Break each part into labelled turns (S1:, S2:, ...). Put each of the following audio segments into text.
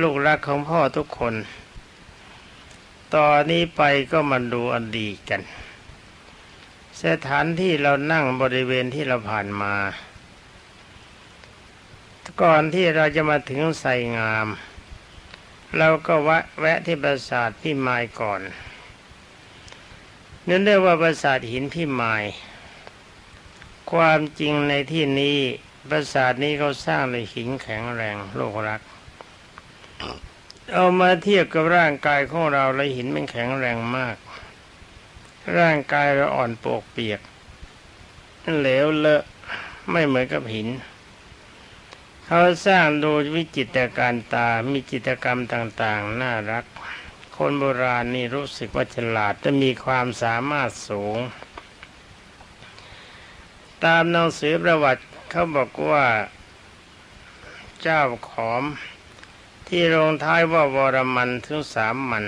S1: ลูกรักของพ่อทุกคน ตอนนี้ไปก็มาดูอดีตกัน สถานที่เรานั่งบริเวณที่เราผ่านมา ก่อนที่เราจะมาถึงไสงาม เราก็แวะแวะที่ปราสาทพี่มายก่อนนั่นเรียกว่าปราสาทหินพี่มาย ความจริงในที่นี้ปราสาทนี้เขาสร้างในหินแข็งแรงโลกรัก เอามาเทียบกับร่างกายของเราเลยหินมันแข็งแรงมาก ร่างกายเราอ่อนโปกเปียกเหลวเลอะไม่เหมือนกับหิน เขาสร้างโดยวิจิตรการตา มีจิตรกรรมต่างๆ น่ารัก คนโบราณนี่รู้สึกว่าฉลาดจะมีความสามารถสูง ตามหนังสือประวัติเขาบอกว่า เจ้าขอม ที่ลงท้ายว่าวรมันถึงสามมัน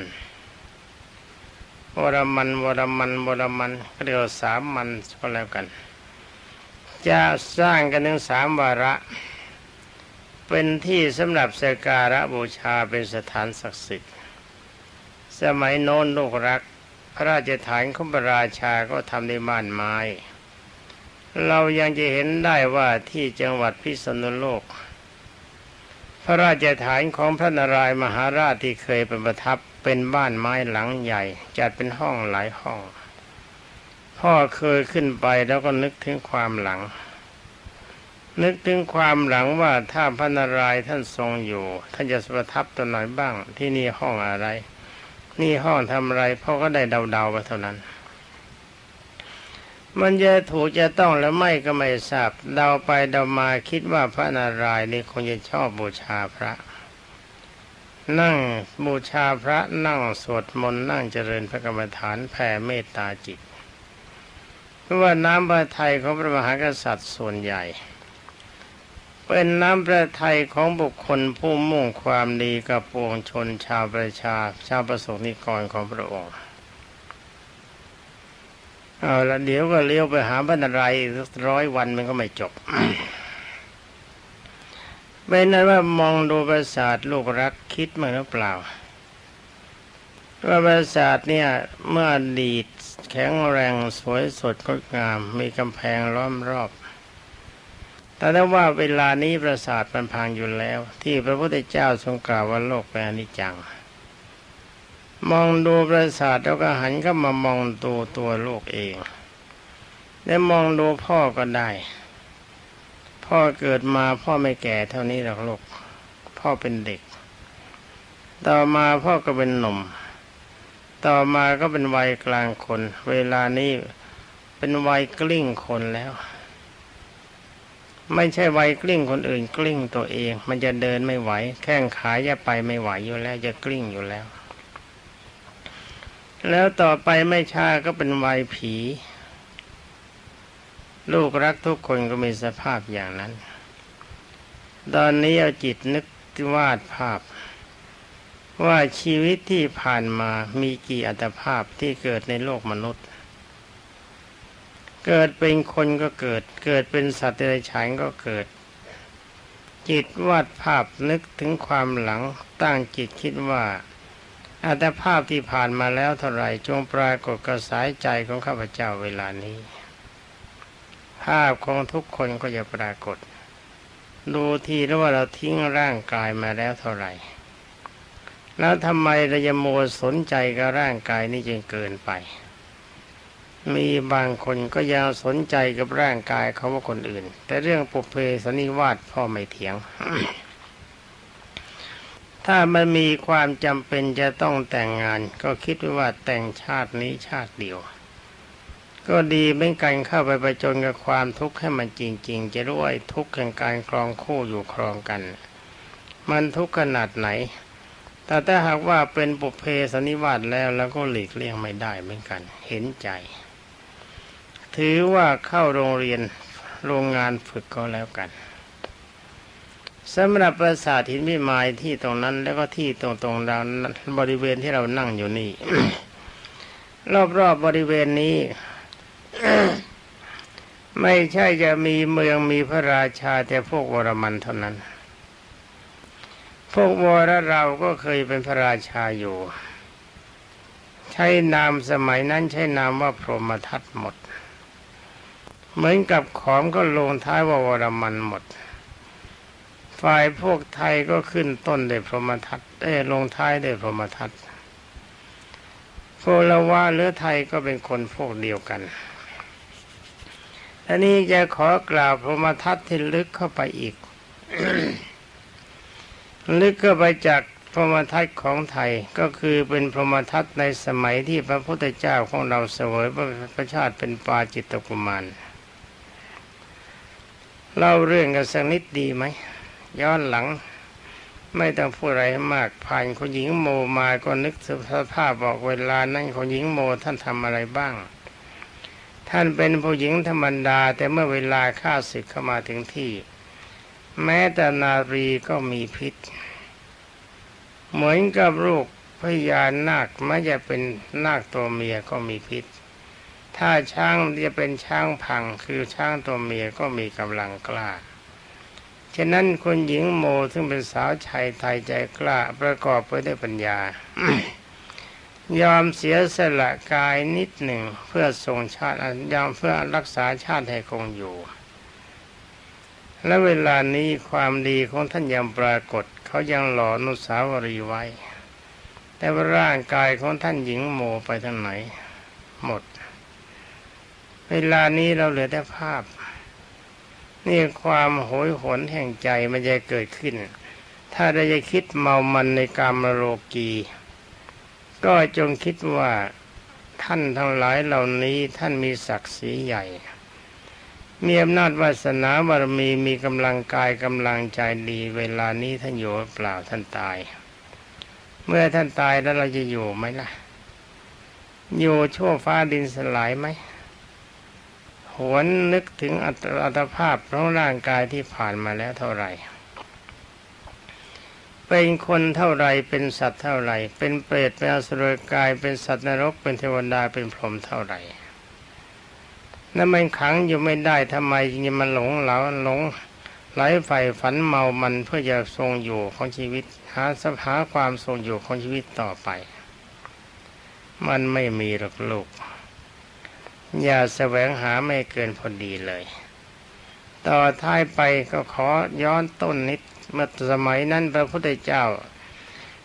S1: วรมันวรมันวรมันก็เรียกสามมันก็แล้วกัน จะสร้างกันถึงสามวาระ เป็นที่สำหรับสกการะบูชาเป็นสถานศักดิ์สิทธิ์ สมัยโน้นลูกรัก พระราชฐานของพระราชาก็ทำในบ้านไม้ เรายังจะเห็นได้ว่าที่จังหวัดพิษณุโลก พระราชฐานของพระนารายมหาราชที่เคยเป็นประทับเป็นบ้านไม้หลังใหญ่ จัดเป็นห้องหลายห้อง พ่อเคยขึ้นไปแล้วก็นึกถึงความหลัง นึกถึงความหลังว่าถ้าพระนารายท่านทรงอยู่ ท่านจะประทับตัวไหนบ้าง ที่นี่ห้องอะไร นี่ห้องทำอะไรพ่อก็ได้เดาๆไปเท่านั้น มันจะถูกจะต้องแล้วไม่ก็ไม่ทราบเดาไปเดามาคิดว่าพระนารายณ์นี่คงจะชอบบูชาพระ นั่งบูชาพระนั่งสวดมนต์นั่งเจริญพระกรรมฐานแผ่เมตตาจิต เพราะว่าน้ำพระทัยของพระมหากษัตริย์ส่วนใหญ่ เป็นน้ำพระทัยของบุคคลผู้มุ่งความดีกับปวงชนชาวประชาชาวประสงนิกรของพระองค์ เอาละเดี๋ยวก็เลี้ยวไปหาบรรนารายณ์อีกสักร้อยวันมันก็ไม่จบเป็นนั้นว่ามองดูปราสาทลูกรักคิดมั้งหรือเปล่า ว่าปราสาทเนี่ยเมื่ออดีตแข็งแรงสวยสดงดงาม มีกำแพงล้อมรอบ แต่ถ้าว่าเวลานี้ปราสาทมันพังอยู่แล้ว ที่พระพุทธเจ้าทรงกล่าวว่าโลกเป็นอนิจจัง มองดูปราสาทแล้วก็หันเข้ามามองตัวตัวโลกเอง และมองดูพ่อก็ได้ พ่อเกิดมาพ่อไม่แก่เท่านี้หรอกลูกพ่อเป็นเด็ก ต่อมาพ่อก็เป็นหนุ่ม ต่อมาก็เป็นวัยกลางคน เวลานี้เป็นวัยกลิ้งคนแล้ว ไม่ใช่วัยกลิ้งคนอื่นกลิ้งตัวเอง มันจะเดินไม่ไหว แข้งขาจะไปไม่ไหวอยู่แล้วจะกลิ้งอยู่แล้ว แล้วต่อไปไม่ช้าก็เป็นวัยผี ลูกรักทุกคนก็มีสภาพอย่างนั้น ตอนนี้เอาจิตนึกวาดภาพ ว่าชีวิตที่ผ่านมามีกี่อัตภาพที่เกิดในโลกมนุษย์ เกิดเป็นคนก็เกิด เกิดเป็นสัตว์เดรัจฉานก็เกิด จิตวาดภาพนึกถึงความหลังตั้งจิตคิดว่า อัตภาพที่ผ่านมาแล้วเท่าไรจงปรากฏกระสายใจของข้าพเจ้าเวลานี้ ภาพของทุกคนก็จะปรากฏ ดูทีแล้วว่าเราทิ้งร่างกายมาแล้วเท่าไหร่ แล้วทำไมเราจะโมสนใจกับร่างกายนี่จึงเกินไป มีบางคนก็ยังสนใจกับร่างกายเขาว่าคนอื่น แต่เรื่องปุเพสนิวาสพ่อไม่เถียง ถ้ามันมีความจำเป็นจะต้องแต่งงาน ก็คิดว่าแต่งชาตินี้ชาติเดียว ก็ดีเป็นการเข้าไปประจนกับความทุกข์ให้มันจริง ๆ จะรู้ว่าทุกข์แห่งการครองคู่อยู่ครองกัน มันทุกข์ขนาดไหน แต่ถ้าหากว่าเป็นปุเพสนิวาสแล้วแล้วก็หลีกเลี่ยงไม่ได้เหมือนกัน เห็นใจ ถือว่าเข้าโรงเรียนโรงงานฝึกก็แล้วกัน สำหรับปราสาทหินพิมายที่ตรงนั้น แล้วก็ที่ตรงตรงเราบริเวณที่เรานั่งอยู่นี่ รอบๆบบริเวณนี้ ไม่ใช่จะมีเมืองมีพระราชาแต่พวกวรมันเท่านั้นพพวกวรเราก็เคยเป็นพระราชาอยู่ ใช้นามสมัยนั้นใช้นามว่าพรหมทัตหมด เหมือนกับขอมก็ลงท้ายว่าวรมันหมด ฝ่ายพวกไทยก็ขึ้นต้นด้วยพรหมทัตได้ลงท้ายด้วยพรหมทัตพลวาหรือไทยก็เป็นคนพวกเดียวกันอันนี้จะขอกล่าวพรหมทัตที่ลึกเข้าไปอีก ลึกเข้าไปจากพรหมทัตของไทยก็คือเป็นพรหมทัตในสมัยที่พระพุทธเจ้าของเราเสวยพระชาติเป็นปาจิตตกุมารเล่าเรื่องกันสักนิดดีไหม ย้อนหลัง ไม่ต้องพูดอะไรมากผ่านคนหญิงโมมาก็นึกสภาพบอกเวลานั้นคนหญิงโมท่านทำอะไรบ้าง ท่านเป็นผู้หญิงธรรมดา แต่เมื่อเวลาข้าศึกเข้ามาถึงที่ แม้แต่นารีก็มีพิษ เหมือนกับลูกพญานาคไม่จะเป็นนาคตัวเมียก็มีพิษ ถ้าช้างจะเป็นช้างพังคือช้างตัวเมียก็มีกำลังกล้า ฉะนั้นคนหญิงโมซึ่งเป็นสาวชายไทยใจกล้าประกอบไปด้วยปัญญา ยอมเสียสละกายนิดหนึ่งเพื่อทรงชาติยอมเพื่อรักษาชาติให้คงอยู่ และเวลานี้ความดีของท่านยังปรากฏ เขายังหล่อนุสาวรีย์ไว้ แต่ว่าร่างกายของท่านหญิงโมไปทางไหน หมด เวลานี้เราเหลือแต่ภาพ นี่ความโหยหวนแห่งใจมันจะเกิดขึ้น ถ้าเราจะคิดเมามันในกามโลกี ก็จงคิดว่าท่านทั้งหลายเหล่านี้ท่านมีศักดิ์ศรีใหญ่ มีอำนาจวาสนาบารมีมีกำลังกายกำลังใจดี เวลานี้ท่านอยู่เปล่าท่านตาย เมื่อท่านตายแล้วเราจะอยู่ไหมล่ะ อยู่ชั่วฟ้าดินสลายไหม หวนนึกถึงอัตอตภาพของร่างกายที่ผ่านมาแล้วเท่าไหร่ เป็นคนเท่าไรเป็นสัตว์เท่าไหร่เป็นเปรตเป็นอสุรกายเป็นสัตว์นรกเป็นเทวดาเป็นพรหมเท่าไหร่นั่นมันขังอยู่ไม่ได้ทำไมยังมันหลงเหลาหลงไหลไฟฝันเมามันเพื่อจะทรงอยู่ของชีวิต หาสภาความทรงอยู่ของชีวิตต่อไป มันไม่มีหรอกลูก อย่าแสวงหาไม่เกินพอดีเลย ต่อท้ายไปก็ขอย้อนต้นนิดเมื่อสมัยนั้นพระพุทธเจ้า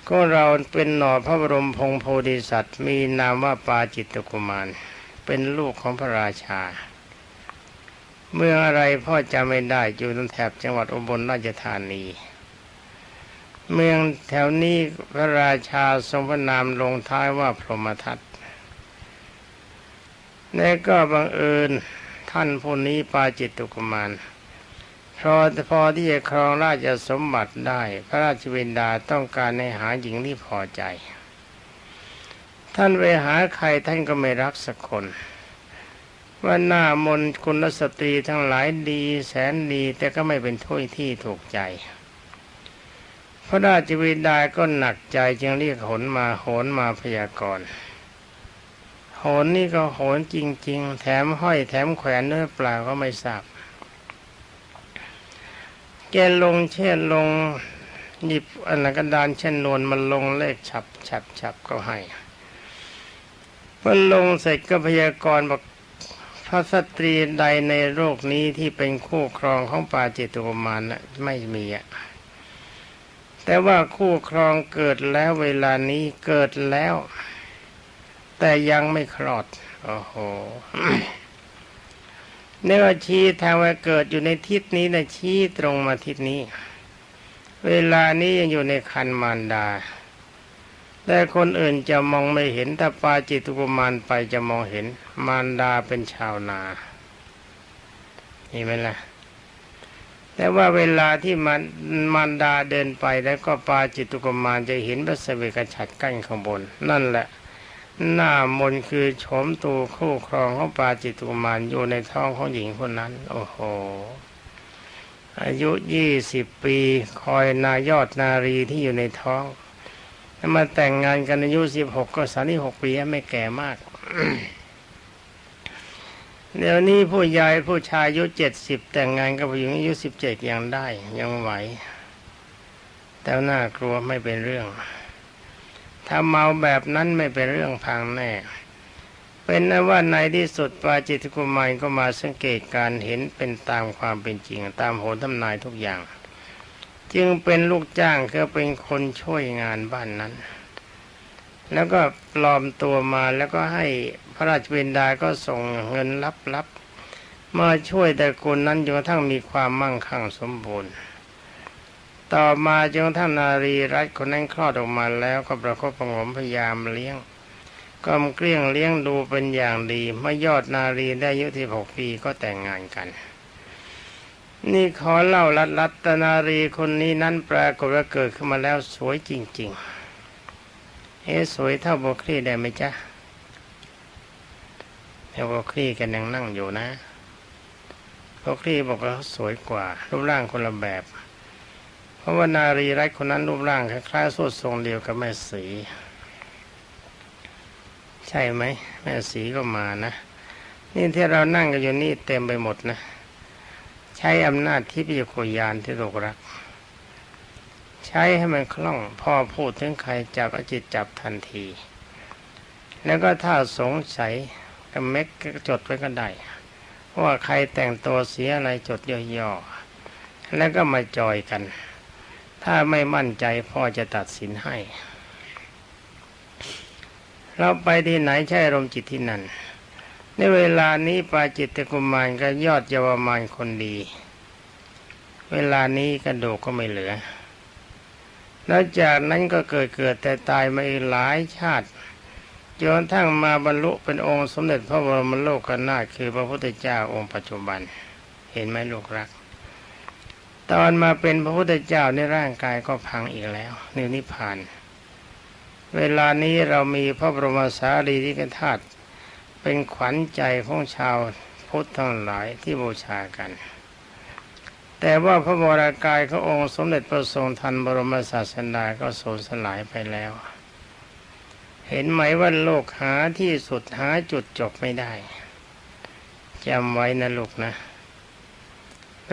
S1: ก็เราเป็นหน่อพระบรมพงโพธิสัตว์ มีนามว่าปาจิตตกุมาร เป็นลูกของพระราชา เมื่ออะไรพ่อจำไม่ได้อยู่ตรงแถบจังหวัดอุบลราชธานี เมืองแถวนี้พระราชาทรงพระนามลงท้ายว่าพรหมทัต และก็บังเอิญท่านผู้นี้ปาจิตตุกุมารพอพอที่จะครองราชสมบัติได้ พระราชวินดาต้องการให้หาหญิงที่พอใจ ท่านไปหาใครท่านก็ไม่รักสักคนว่าหน้ามนต์คุณสตรีทั้งหลายดีแสนดีแต่ก็ไม่เป็นถ้วยที่ถูกใจ พระราชวินดาก็หนักใจจึงเรียกหนมาโหนมาพยากรณ์ โหนนี่ก็โหนจริง ๆ แถมห้อยแถมแขวนเนื้อเปล่าก็ไม่ทราบแกลงเช่นลงหยิบอันกระดานเช่นนวลมันลงเลขฉับฉับฉับก็ให้พอลงเสร็จก็พยากรณ์บอกพระสตรีใดในโลกนี้ที่เป็นคู่ครองของปาจิตุมารนะไม่มีอะแต่ว่าคู่ครองเกิดแล้วเวลานี้เกิดแล้ว แต่ยังไม่คลอด โอ้โหเนี่ยว่าชี้ทางว่าเกิดอยู่ในทิศนี้นะชี้ตรงมาทิศนี้ เวลานี้ยังอยู่ในคันมารดา แต่คนอื่นจะมองไม่เห็นถ้าปาจิตุกุมารไปจะมองเห็น มารดาเป็นชาวนาเห็นไหมล่ะแต่ว่าเวลาที่มันมารดาเดินไปแล้วก็ปาจิตุกมารจะเห็นพระเสวกฉัตรกั้นข้างบน นั่นแหละ หน้ามนคือโฉมตูคู่ครองของปาจิตุกุมารอยู่ในท้องของหญิงคนนั้น โอ้โห อายุยี่สิบปี คอยนายอดนารีที่อยู่ในท้องแล้วมาแต่งงานกันอายุสิบหกก็สามสิหกปีไม่แก่มาก เดี๋ยวนี้ผู้ใหญ่ผู้ชายอายุเจ็ดสิบแต่งงานกับผู้หญิงอายุสิบเจ็ดยังได้ ยังไหว แต่น่ากลัวไม่เป็นเรื่อง ถ้าเมาแบบนั้นไม่เป็นเรื่องพังแน่ เป็นนะว่าในที่สุดปาจิตกุมารก็มาสังเกตการเห็นเป็นตามความเป็นจริง ตามโหนทำนายทุกอย่าง จึงเป็นลูกจ้างคือเป็นคนช่วยงานบ้านนั้น แล้วก็ปลอมตัวมาแล้วก็ให้พระราชบิดาก็ส่งเงินลับๆมาช่วยแต่คนนั้นจนกระทั่งมีความมั่งคั่งสมบูรณ์ ต่อมาจนกระทั่งนนารีรัตคนนั้นคลอดออกมาแล้วก็ประคบประหงมพยายามเลี้ยงก็มเกลี้ยงเลี้ยงดูเป็นอย่างดีเมื่อยอดนารีได้อายุที่หกปีก็แต่งงานกัน นี่ขอเล่าลัดลัตนารีคนนี้นั้นปรากฏว่าเกิดขึ้นมาแล้วสวยจริง ๆ เอ๊สวยเท่าโบคลีได้ไหมจ๊ะเท่าโบคลีกันยังนั่งอยู่นะโบคลีบอกว่าสวยกว่า รูปร่างคนละแบบ เพราะว่านารีรัตคนนั้นรูปร่างคล้ายๆสดทรงเดียวกับแม่สีใช่ไหมแม่สีก็มานะนี่ที่เรานั่งกันอยู่นี่เต็มไปหมดนะ ใช้อำนาจที่พิจโคยานที่โลกรัก ใช้ให้มันคล่องพอพูดถึงใครจับอจิตจับทันที แล้วก็ถ้าสงสัยก็เม็กจดไว้ก็ได้ว่าใครแต่งตัวเสียอะไรจดย่อๆแล้วก็มาจอยกัน ถ้าไม่มั่นใจพ่อจะตัดสินให้ เราไปที่ไหนใช้อารมจิตที่นั่น ในเวลานี้ปาจิตตกุมารก็ยอดเยาวมานคนดี เวลานี้กระดูกก็ไม่เหลือ แล้วจากนั้นก็เกิดเกิดแต่ตายมาอีกหลายชาติจนทั้งมาบรรลุเป็นองค์สมเด็จพระบรมโลกนาถคือพระพุทธเจ้าองค์ปัจจุบัน เห็นไหมลูกรัก ตอนมาเป็นพระพุทธเจ้าในร่างกายก็พังอีกแล้วนินิพพาน เวลานี้เรามีพระบรมสารีริกธาตุเป็นขวัญใจของชาวพุทธทั้งหลายที่บูชากัน แต่ว่าพระวรากายขององค์สมเด็จพระทรงทันบรมศาสดาก็สูญสลายไปแล้ว เห็นไหมว่าโลกหาที่สุดหาจุดจบไม่ได้จำไว้นะลูกนะ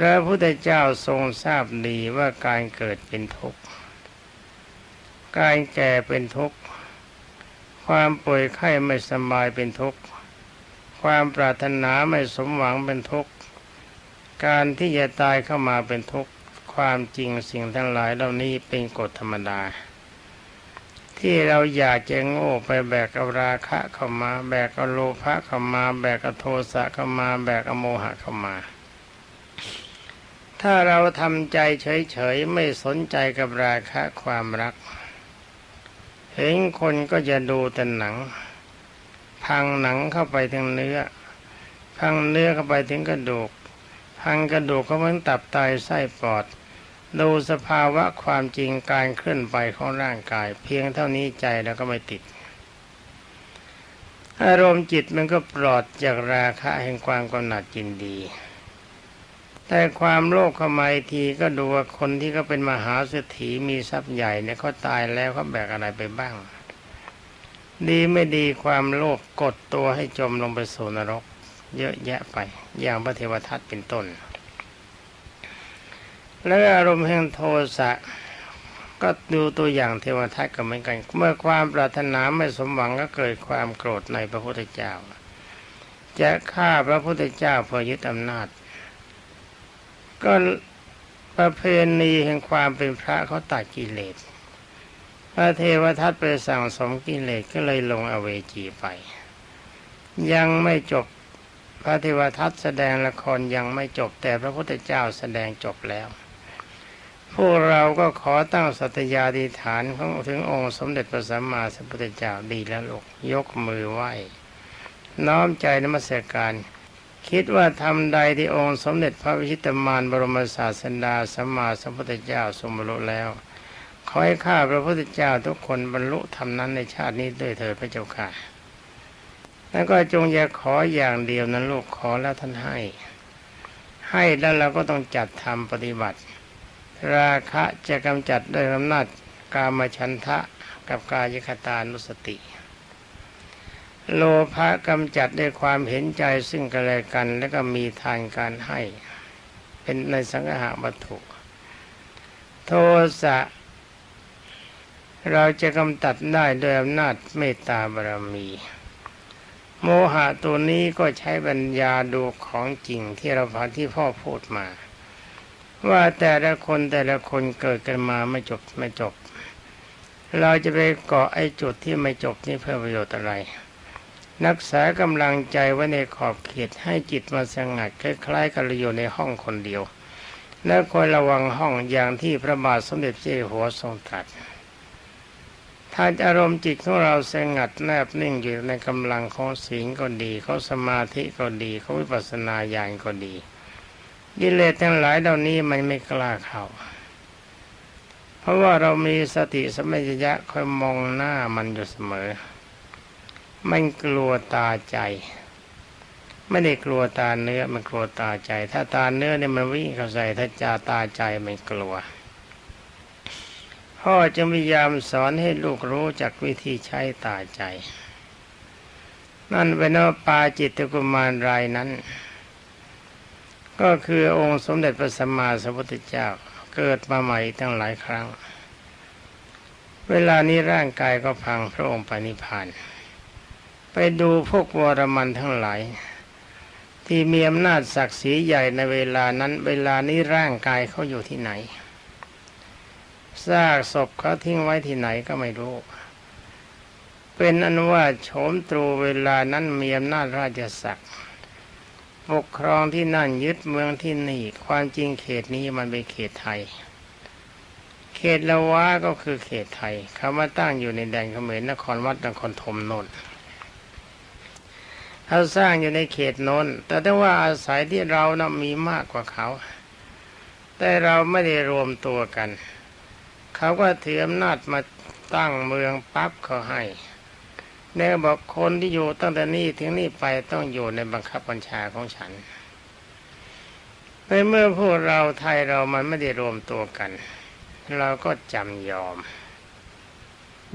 S1: พระพุทธเจ้าทรงทราบดีว่าการเกิดเป็นทุกข์ การแก่เป็นทุกข์ ความป่วยไข้ไม่สบายเป็นทุกข์ ความปรารถนาไม่สมหวังเป็นทุกข์ การที่จะตายเข้ามาเป็นทุกข์ ความจริงสิ่งทั้งหลายเหล่านี้เป็นกฎธรรมดา ที่เราอยากจะโง่ไปแบกเอาราคะเข้ามา แบกเอาโลภะเข้ามา แบกเอาโทสะเข้ามา แบกเอาโมหะเข้ามา ถ้าเราทำใจเฉยๆไม่สนใจกับราคะความรัก เห็นคนก็จะดูแต่หนัง พังหนังเข้าไปถึงเนื้อ พังเนื้อเข้าไปถึงกระดูก พังกระดูกเข้าไปตับไตไส้ปอด ดูสภาวะความจริงการเคลื่อนไปของร่างกาย เพียงเท่านี้ใจแล้วก็ไม่ติด อารมณ์จิตมันก็ปลอดจากราคะแห่งความกำหนัดยินดี แต่ความโลภขมาอีกทีก็ดูว่าคนที่เขาเป็นมหาเศรษฐีมีทรัพย์ใหญ่เนี่ยเขาตายแล้วเขาแบกอะไรไปบ้าง ดีไม่ดีความโลภกดตัวให้จมลงไปสู่นรก เยอะแยะไป อย่างพระเทวทัตเป็นต้น แล้วอารมณ์แห่งโทสะก็ดูตัวอย่างเทวทัตก็เหมือนกัน เมื่อความปรารถนาไม่สมหวังก็เกิดความโกรธในพระพุทธเจ้า จะฆ่าพระพุทธเจ้าเพื่อยึดอำนาจ ก็ประเพณีแห่งความเป็นพระเขาตัดกิเลสพระเทวทัตไปสั่งสมกิเลสก็เลยลงอเวจีไป ยังไม่จบพระเทวทัตแสดงละครยังไม่จบแต่พระพุทธเจ้าแสดงจบแล้ว พวกเราก็ขอตั้งสัตยาธิฐานของถึงองค์สมเด็จพระสัมมาสัมพุทธเจ้าดีแล้วลูกยกมือไหว้ น้อมใจนมัสการ คิดว่าทำใดที่องค์สมเด็จพระวิชิตมารบรมศาสดาสัมมาสัมพุทธเจ้าทรงบรรลุแล้ว ขอให้ข้าพระพุทธเจ้าทุกคนบรรลุธรรมนั้นในชาตินี้ด้วยเถิดพระเจ้าค่ะ แล้วก็จงอย่าขออย่างเดียวนั้นลูกขอแล้วท่านให้ ให้แล้วเราก็ต้องจัดทำปฏิบัติ ราคะจะกำจัดด้วยอำนาจกามฉันทะกับกายคตานุสติ โลภะกำจัดด้วยความเห็นใจซึ่งกันและกัน แล้วก็มีทานการให้ เป็นในสังหาวัตถุ โทสะเราจะกำจัดได้ด้วยอำนาจเมตตาบารมี โมหะตัวนี้ก็ใช้ปัญญาดูของจริงที่เราฟังที่พ่อพูดมา ว่าแต่ละคนแต่ละคนเกิดกันมาไม่จบไม่จบ เราจะไปเกาะไอ้จุดที่ไม่จบนี่เพื่อประโยชน์อะไร รักษากำลังใจไว้ในขอบเขตให้จิตมาสงัดคล้ายๆกับเราอยู่ในห้องคนเดียว และคอยระวังห้องอย่างที่พระบาทสมเด็จเจ้าอยู่หัวทรงตรัสถ้าอารมณ์จิตของเราสงัดแนบนิ่งอยู่ในกำลังของศีลก็ดีเของสมาธิก็ดีเของวิปัสสนาญาณก็ดีกิเลสทั้งหลายเหล่านี้มันไม่กล้าเข้าเพราะว่าเรามีสติสมัยยะคอยมองหน้ามันอยู่เสมอ มันกลัวตาใจ ไม่ได้กลัวตาเนื้อมันกลัวตาใจ ถ้าตาเนื้อเนี่ยมันวิ่งเข้าใส่ถ้าจาตาใจมันกลัว พ่อจึงพยายามสอนให้ลูกรู้จักวิธีใช้ตาใจ นั่นเป็นว่าปาจิตตกุมารรายนั้น ก็คือองค์สมเด็จพระสัมมาสัมพุทธเจ้าเกิดมาใหม่ตั้งหลายครั้ง เวลานี้ร่างกายก็พังพระองค์ปณิพานไป ดูพวกวรมันทั้งหลาย ที่มีอำนาจศักดิ์ศรีใหญ่ในเวลานั้น เวลานี้ร่างกายเขาอยู่ที่ไหนซากศพเขาทิ้งไว้ที่ไหนก็ไม่รู้ เป็นอันว่าโฉมตรูเวลานั้นมีอำนาจราชศักดิ์ปกครองที่นั่นยึดเมืองที่นี่ ความจริงเขตนี้มันเป็นเขตไทย เขตละวะก็คือเขตไทยเขามาตั้งอยู่ในแดนเขมรนครวัดนครธมนนท์ เขาสร้างอยู่ในเขตนนแต่ถ้าว่าอาศัยที่เรานะ่ะมีมากกว่าเขา แต่เราไม่ได้รวมตัวกัน เขาก็ถืออำนาจมาตั้งเมืองปั๊บเขาให้แน่บอกคนที่อยู่ตั้งแต่นี้ถึงนี่ไปต้องอยู่ในบังคับบัญชาของฉันในเมื่อพวกเราไทยเรามันไม่ได้รวมตัวกัน เราก็จำยอม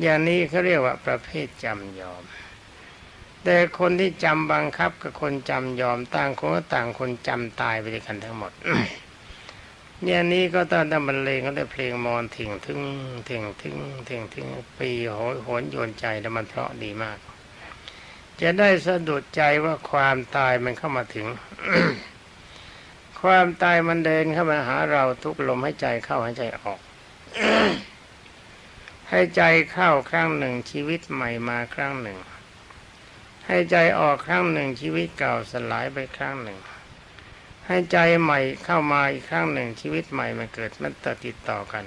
S1: อย่างนี้เขาเรียกว่าประเภทจำยอม แต่คนที่จำบังคับกับคนจำยอมต่างคนก็ต่างคนจำตายไปด้วยกันทั้งหมดอย่างนี้ก็ต้องทำบรรเลงก็ได้เพลงมอนถึงถึงถึงถึงถึงถึงปีโหยโหนโยนใจแล้วมันเพราะดีมาก จะได้สะดุดใจว่าความตายมันเข้ามาถึง ความตายมันเดินเข้ามาหาเราทุกลมให้ใจเข้าให้ใจออกให้ใจเข้าครั้งหนึ่งชีวิตใหม่มาครั้งหนึ่ง ให้ใจออกครั้งหนึ่งชีวิตเก่าสลายไปครั้งหนึ่ง ให้ใจใหม่เข้ามาอีกครั้งหนึ่งชีวิตใหม่มันเกิดมันต่อติดต่อกัน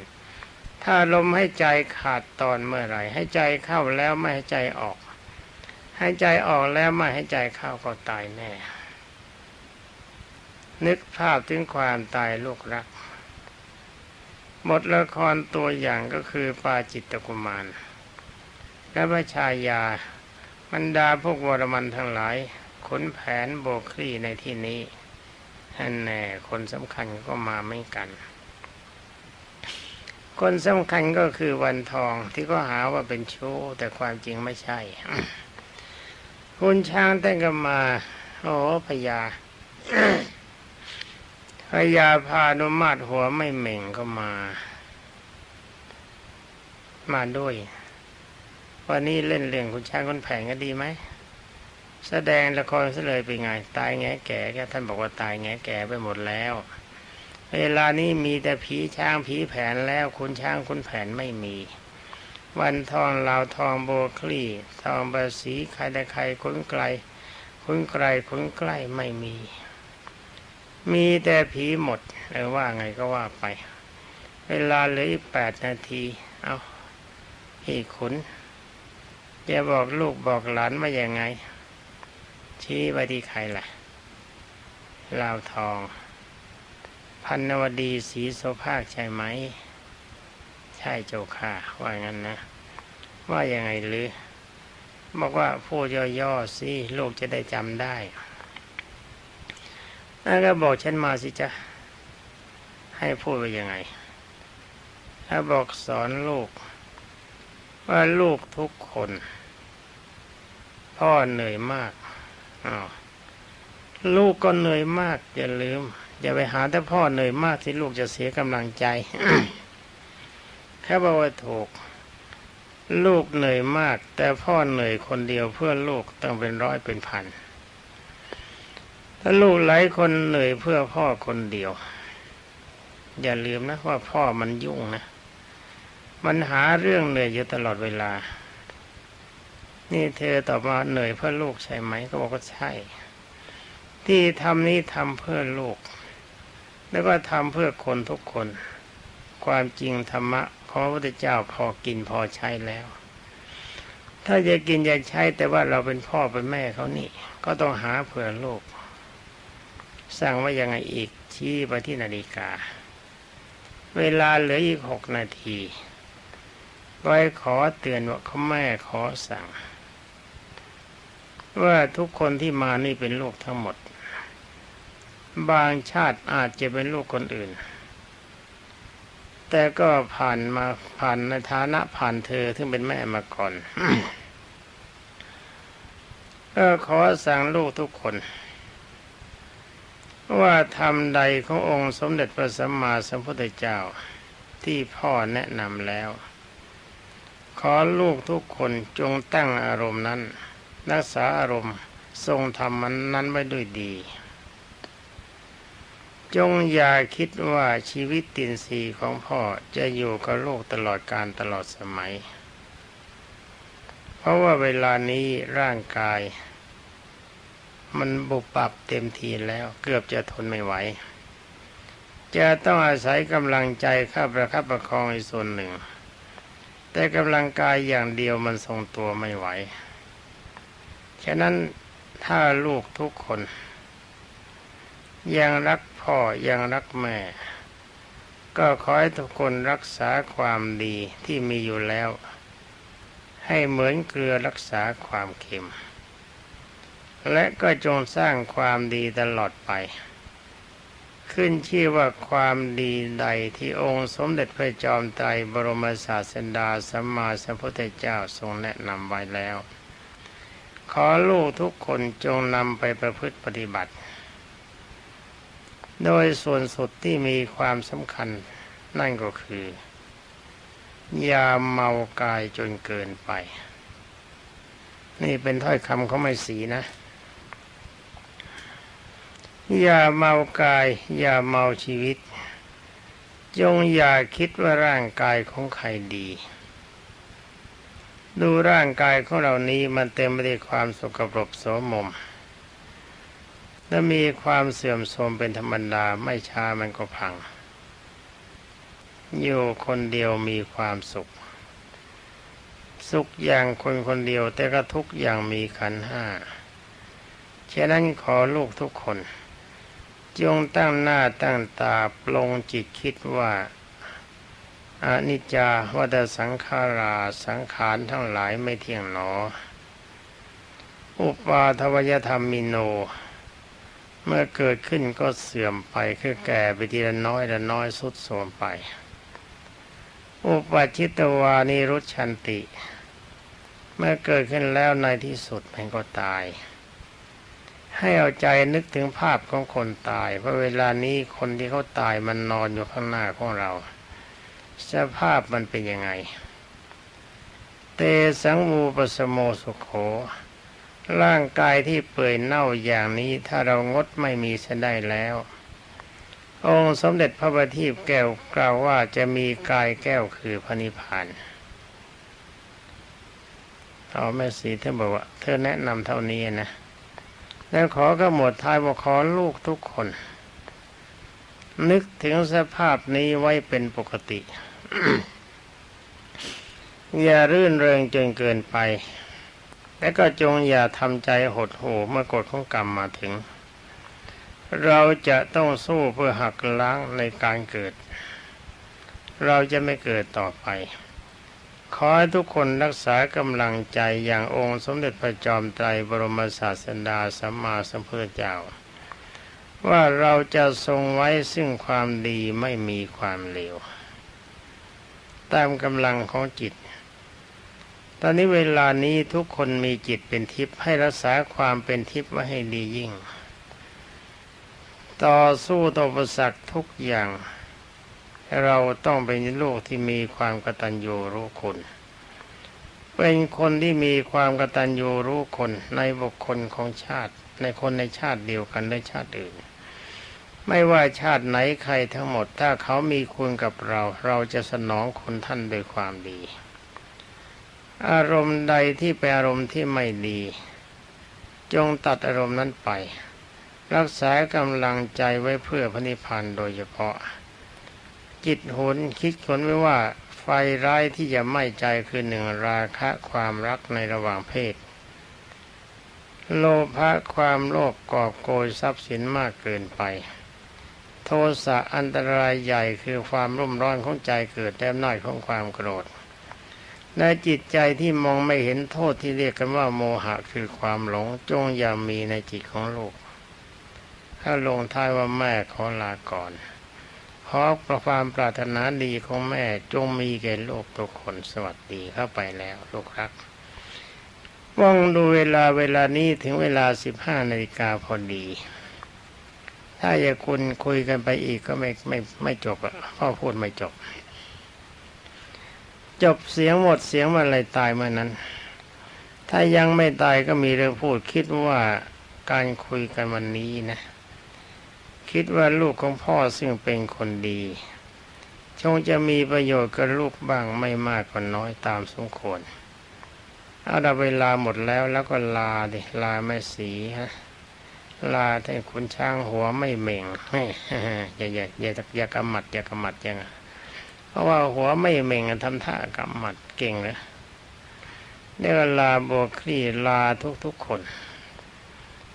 S1: ถ้าลมให้ใจขาดตอนเมื่อไหร่ ให้ใจเข้าแล้วไม่ให้ใจออก ให้ใจออกแล้วไม่ให้ใจเข้าก็ตายแน่ นึกภาพถึงความตายลูกรักหมดละครตัวอย่างก็คือปาจิตตกุมารและพระชายา รรดาพวกวรมันทั้งหลายขนแผนโบคลี่ในที่นี้อันแน่คนสำคัญก็มาไม่กัน คนสำคัญก็คือวันทองที่ก็หาว่าเป็นชู้แต่ความจริงไม่ใช่คุณช้างแต่งกันมา โอ้พญาพญาพานุมาตหัวไม่เหม่งก็มา มาด้วย วันนี้เล่นเรื่องคุณช้างคนแผงก็ดีไหมแสดงละครซะเลยเป็นไง ตายแงแก่แกท่านบอกว่าตายแงแก่ไปหมดแล้ว เวลานี้มีแต่ผีช้างผีแผนแล้วคุณช้างคุณแผนไม่มี วันทองลาวทองโบคลี่ทองบาสีใครแต่ใครคุ้นไกล คุ้นไกลคุ้นใกล้ไม่มี มีแต่ผีหมดเออว่าไงก็ว่าไป เวลาเหลืออีกแปดนาที เอาพี่ขุน จะบอกลูกบอกหลานว่ายังไง ชี้ไปที่ใครล่ะลาวทอง พันนวดีศรีโสภาคใช่ไหม ใช่เจ้าค่ะ ว่างั้นนะ ว่ายังไงหรือบอกว่าพูดย่อๆสิลูกจะได้จำได้แล้วก็บอกฉันมาสิจ๊ะ ให้พูดไปยังไงถ้าบอกสอนลูก ว่าลูกทุกคน พ่อเหนื่อยมากอ้าวลูกก็เหนื่อยมากอย่าลืมอย่าไปหาแต่พ่อเหนื่อยมากที่ลูกจะเสียกำลังใจแค่บอกว่าถูก ลูกเหนื่อยมาก แต่พ่อเหนื่อยคนเดียวเพื่อลูกต้องเป็นร้อยเป็นพันถ้าลูกหลายคนเหนื่อยเพื่อพ่อคนเดียว อย่าลืมนะว่าพ่อมันยุ่งนะ มันหาเรื่องเหนื่อยอยู่ตลอดเวลา นี่เธอตอบมาเหนื่อยเพื่อลูกใช่ไหมก็บอกว่าใช่ ที่ทำนี้ทำเพื่อลูก แล้วก็ทำเพื่อคนทุกคน ความจริงธรรมะของพระพุทธเจ้าพอกินพอใช้แล้ว ถ้าจะกินจะใช้แต่ว่าเราเป็นพ่อเป็นแม่เขานี่ ก็ต้องหาเผื่อลูก สั่งว่ายังไงอีกชี้ไปที่นาฬิกา เวลาเหลืออีกหกนาทีไว้ขอเตือนว่าเขาแม่ขอสั่ง ว่าทุกคนที่มานี่เป็นลูกทั้งหมด บางชาติอาจจะเป็นลูกคนอื่น แต่ก็ผ่านมาผ่านในฐานะผ่านเธอซึ่งเป็นแม่มาก่อนก็ขอสั่งลูกทุกคน ว่าทำใดขององค์สมเด็จพระสัมมาสัมพุทธเจ้าที่พ่อแนะนำแล้ว ขอลูกทุกคนจงตั้งอารมณ์นั้น รักษาอารมณ์ทรงธรรมมันนั้นไว้ด้วยดี จงอย่าคิดว่าชีวิตตินทรีของพ่อจะอยู่กับโลกตลอดการตลอดสมัย เพราะว่าเวลานี้ร่างกาย มันบุบปรับเต็มทีแล้วเกือบจะทนไม่ไหว จะต้องอาศัยกำลังใจข้าประคับประคองอีกส่วนหนึ่ง แต่กำลังกายอย่างเดียวมันทรงตัวไม่ไหว ฉะนั้นถ้าลูกทุกคน ยังรักพ่อยังรักแม่ ก็ขอให้ทุกคนรักษาความดีที่มีอยู่แล้ว ให้เหมือนเกลือรักษาความเค็ม และก็จงสร้างความดีตลอดไป ขึ้นชื่อว่าความดีใดที่องค์สมเด็จพระจอมไตรบรมศาสดาสัมมาสัมพุทธเจ้าทรงแนะนำไว้แล้ว ขอลูกทุกคนจงนำไปประพฤติปฏิบัติ โดยส่วนสุดที่มีความสำคัญนั่นก็คือ อย่าเมากายจนเกินไป นี่เป็นถ้อยคำเขาไม่สีนะ อย่าเมากาย อย่าเมาชีวิต จงอย่าคิดว่าร่างกายของใครดี ดูร่างกายของเรานี้มันเต็มไปด้วยความสกปรกโสมม และมีความเสื่อมโทรมเป็นธรรมดาไม่ช้ามันก็พัง อยู่คนเดียวมีความสุข สุขอย่างคนคนเดียวแต่ก็ทุกอย่างมีขันห้าฉะนั้นขอลูกทุกคน จงตั้งหน้าตั้งตาปลงจิตคิดว่า อนิจจาวัฏสังขาราสังขารทั้งหลายไม่เที่ยงหนอ อุปาทวยธรรมมิโน เมื่อเกิดขึ้นก็เสื่อมไปคือแก่ไปทีละน้อยละน้อยสุดโทมไป อุปชิตวานิรุชันติ เมื่อเกิดขึ้นแล้วในที่สุดมันก็ตาย ให้เอาใจนึกถึงภาพของคนตายเพราะเวลานี้คนที่เขาตายมันนอนอยู่ข้างหน้าของเรา สภาพมันเป็นยังไง เตสังวูปสโมสุขโข ร่างกายที่เปื่อยเน่าอย่างนี้ถ้าเรางดไม่มีเสียได้แล้ว องค์สมเด็จพระบัณฑิตแก้วกล่าวว่าจะมีกายแก้วคือพระนิพพานเอาแม่สีเธอบอกว่า เธอแนะนำเท่านี้นะ แล้วขอกระหมดท้ายบอกขอลูกทุกคน นึกถึงสภาพนี้ไว้เป็นปกติ อย่ารื่นเริงจนเกินไป และก็จงอย่าทำใจหดหู่เมื่อกฎของกรรมมาถึง เราจะต้องสู้เพื่อหักล้างในการเกิด เราจะไม่เกิดต่อไปขอให้ทุกคนรักษากำลังใจอย่างองค์สมเด็จพระจอมไตรบรมศาสดาสัมมาสัมพุทธเจ้า ว่าเราจะทรงไว้ซึ่งความดีไม่มีความเลวตามกำลังของจิต ตอนนี้เวลานี้ทุกคนมีจิตเป็นทิพย์ให้รักษาความเป็นทิพย์ไว้ให้ดียิ่ง ต่อสู้ต่ออุปสรรคทุกอย่าง เราต้องเป็นลูกที่มีความกตัญญูรู้คุณ เป็นคนที่มีความกตัญญูรู้คนในบุคคลของชาติ ในคนในชาติเดียวกันและชาติอื่น ไม่ว่าชาติไหนใครทั้งหมด ถ้าเขามีคุณกับเรา เราจะสนองคุณท่านโดยความดี อารมณ์ใดที่เป็นอารมณ์ที่ไม่ดี จงตัดอารมณ์นั้นไป รักษากำลังใจไว้เพื่อพระนิพพานโดยเฉพาะ จิตหุนคิดคนไว้ว่าไฟร้ายที่จะไหม้ใจคือหนึ่งราคะความรักในระหว่างเพศ โลภะความโลภกอบโกยทรัพย์สินมากเกินไป โทสะอันตรายใหญ่คือความรุ่มร้อนของใจเกิดแต้มน้อยของความโกรธและจิตใจที่มองไม่เห็นโทษที่เรียกกันว่าโมหะคือความหลงจงอย่ามีในจิตของลูก ถ้าลงท้ายว่าแม่ขอลาก่อนขอประความปรารถนาดีของแม่จงมีแก่โลกทุกคนสวัสดีเข้าไปแล้วลูกรักว่องดูเวลาเวลานี้ถึงเวลาสิบห้านาฬิกาพอดี ถ้าอย่าคุณคุยกันไปอีกก็ไม่ไม่ไม่จบอะพ่อพูดไม่จบ จบเสียงหมดเสียงมื่อไรตายเมื่อนั้น ถ้ายังไม่ตายก็มีเรื่องพูด คิดว่าการคุยกันวันนี้นะ คิดว่าลูกของพ่อซึ่งเป็นคนดีคงจะมีประโยชน์กับลูกบ้างไม่มากก็น้อยตามสมควรเอาดเวลาหมดแล้วแล้วก็ลาดิลาไม่สีฮะ ลาแต่คุณช้างหัวไม่เหม่งอย่าอย่าอย่าอย่ากำหมัดอย่ากำหมัดยังเพราะว่าหัวไม่เหม่งทำท่ากำหมัดเก่งเลยเรียกว่าลาโบวคลีลาทุกทุกคน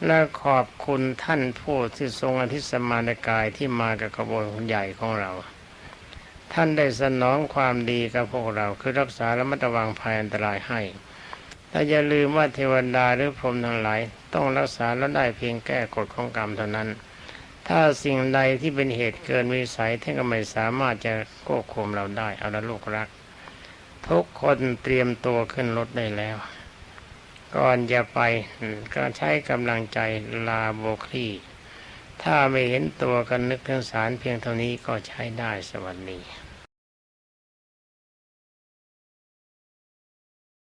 S1: และขอบคุณท่านผู้ที่ทรงอธิสมานกายที่มากับขบวนใหญ่ของเรา ท่านได้สนองความดีกับพวกเราคือรักษาและมัตวังภัยอันตรายให้ แต่อย่าลืมว่าเทวดาหรือพรหมทั้งหลาย ต้องรักษาแล้วได้เพียงแก้กฎของกรรมเท่านั้น ถ้าสิ่งใดที่เป็นเหตุเกินวิสัยท่านก็ไม่สามารถจะควบคุมเราได้ เอาละลูกรัก ทุกคนเตรียมตัวขึ้นรถได้แล้ว ก่อนจะไปก็ใช้กำลังใจลาโบคลีถ้าไม่เห็นตัวกันนึกถึงสารเพียงเท่านี้ก็ใช้ได้สวัสดี